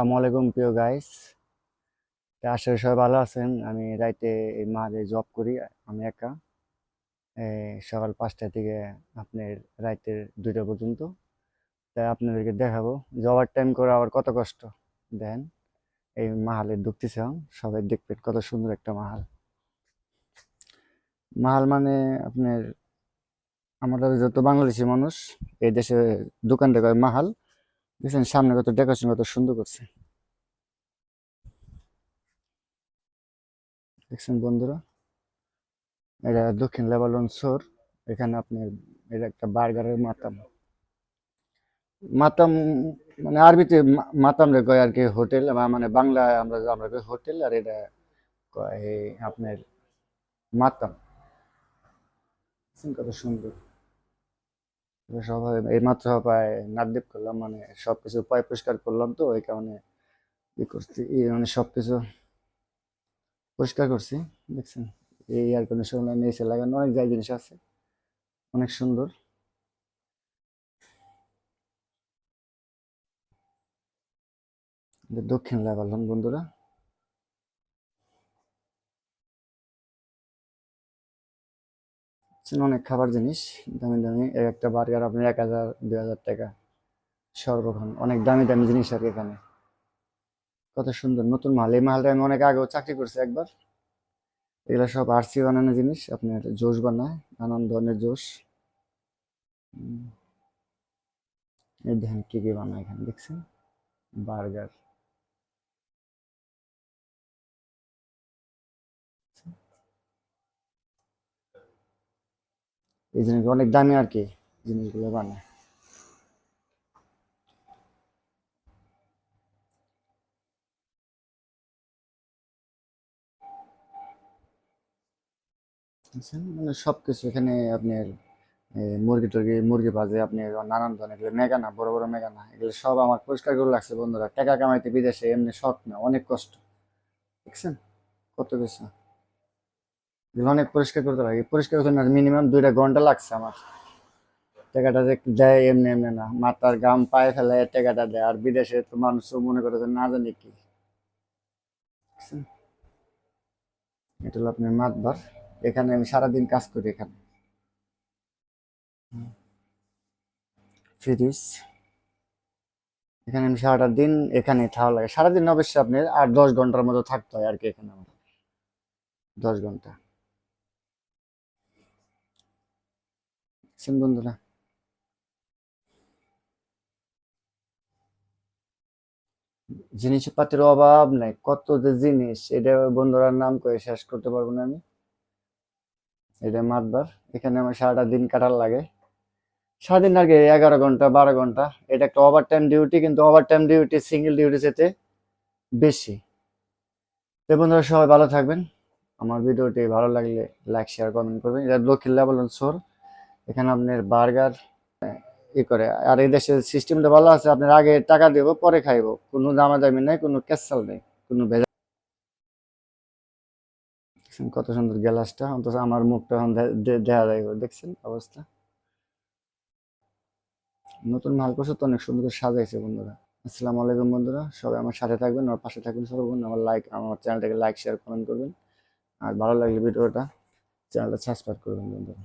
আসসালামু আলাইকুম, প্রিয় গাইস আশা করি সবাই ভালো আছেন। আমি রাইতে মাঝে জব করি, আমি একা। সকাল পাঁচটা থেকে আপনার রাইতের দুইটা পর্যন্ত। তাই আপনাদেরকে দেখাবো। জবার টাইম করে আবার কত কষ্ট। দেন, এই মাহালে ঢুকতেছিলাম। সবাই দেখবেন কত সুন্দর একটা মাহাল। মাহাল মানে আপনার আমরা যত বাংলাদেশি মানুষ, এই দেশে দোকান দেখায় মাহাল। দেখছেন সামনে কত ডেকোরেশন কত সুন্দর করছে। দেখছেন বন্ধুরা, এটা দক্ষিণ লেবানন সোর, এখানে আপনি এটা একটা বার্গারের মাতাম। মাতাম মানে আরবিতে মাতাম রে কয় আর কি হোটেল মানে বাংলায় আমরা আমরা হোটেল, আর এটা কয় আপনার মাতাম। কত সুন্দর। সবাই এই মাত্র প্রায় নাটদেপ করলাম মানে সবকিছু পয় পরিষ্কার করলাম তো এই কারণে ই করছি মানে সবকিছু পরিষ্কার করছি, দেখছেন? এই এয়ার কন্ডিশন এসে লাগানো অনেক যাই জিনিস আছে, অনেক সুন্দর। দক্ষিণ লাগালাম বন্ধুরা। অনেক খাবার জিনিস, দামি দামি। এক একটা বার্গার আপনার এক হাজার, দুই হাজার টাকা। সর্বক্ষণ অনেক দামি দামি জিনিস আর এখানে। কত সুন্দর, নতুন মাল। এই মালটা আমি অনেক আগেও চাকরি করছি একবার। এগুলো সব আরসি বানানো জিনিস, আপনার জোশ বানায়, নানান ধরনের জোশ এই দেখেন কি কি বানায় এখানে, দেখছেন? বার্গার। এই জিনিসগুলো অনেক দামি আর কি জিনিসগুলো বানায়। বুঝছেন? মানে সবকিছু এখানে আপনার মুরগি টুরগি, মুরগি ভাজে আপনি নানান ধরনের, এগুলো বড় বড় মেগানা এগুলো সব আমার পরিষ্কার করে লাগছে বন্ধুরা। টাকা কামাইতে বিদেশে এমনি শখ না, অনেক কষ্ট। দেখছেন? কত কিছু। অনেক পরিষ্কার করতে লাগে পরিষ্কার করতে না মিনিমাম দুইটা ঘণ্টা লাগছে আমার। টাকাটা যে দেয় এমনি এমনি না। মাথার গাম পায়ে ফেলে টাকাটা দেয়। আর বিদেশে তো মানুষ মনে করে যে না জানি কি? এটা হলো আপনার মাতবার। এখানে আমি সারাদিন কাজ করি এখানে। ফ্রিজ। এখানে আমি সারাটা দিন এখানে থাকা লাগে। সারাদিন অবশ্যই আপনার আর দশ ঘণ্টার মতো থাকতে হয় আর কি এখানে আমার। দশ ঘণ্টা। বুঝছেন বন্ধুরা। জিনিসপাতির অভাব নাই, কত যে জিনিস, এটা বন্ধুরার নাম করে শেষ করতে পারব না আমি। এটা মাতবার, এখানে আমার সারাটা দিন কাটার লাগে। সারাদিন আগে এগারো ঘণ্টা, বারো ঘণ্টা, এটা একটা ওভার টাইম ডিউটি কিন্তু overtime duty single duty যেতে বেশি। তো বন্ধুরা সবাই ভালো থাকবেন। আমার ভিডিওটি ভালো লাগলে লাইক শেয়ার কমেন্ট করবেন। এটা দক্ষিণ লেভেল সোর এখানে আপনার বার্গার ই করে। আর এই দেশের সিস্টেমটা ভালো আছে, আপনার আগে টাকা দেব, পরে খাইবো। কোনো দামাদামি নাই, কোনো ক্যাসাল নেই, কোনো ভেজা কত সুন্দর গ্লাসটা, অন্তত আমার মুখটা এখন দেখা যায় দেখছেন অবস্থা? নতুন মাল করছে তো অনেক সুন্দর সাজাইছে বন্ধুরা। আসসালামু আলাইকুম বন্ধুরা, সবাই আমার সাথে থাকবেন, আমার পাশে থাকবেন সর্বক্ষণ আমার লাইক আমার চ্যানেলটাকে লাইক শেয়ার কমেন্ট করবেন। আর ভালো লাগলে ভিডিওটা চ্যানেলটা সাবস্ক্রাইব করবেন বন্ধুরা।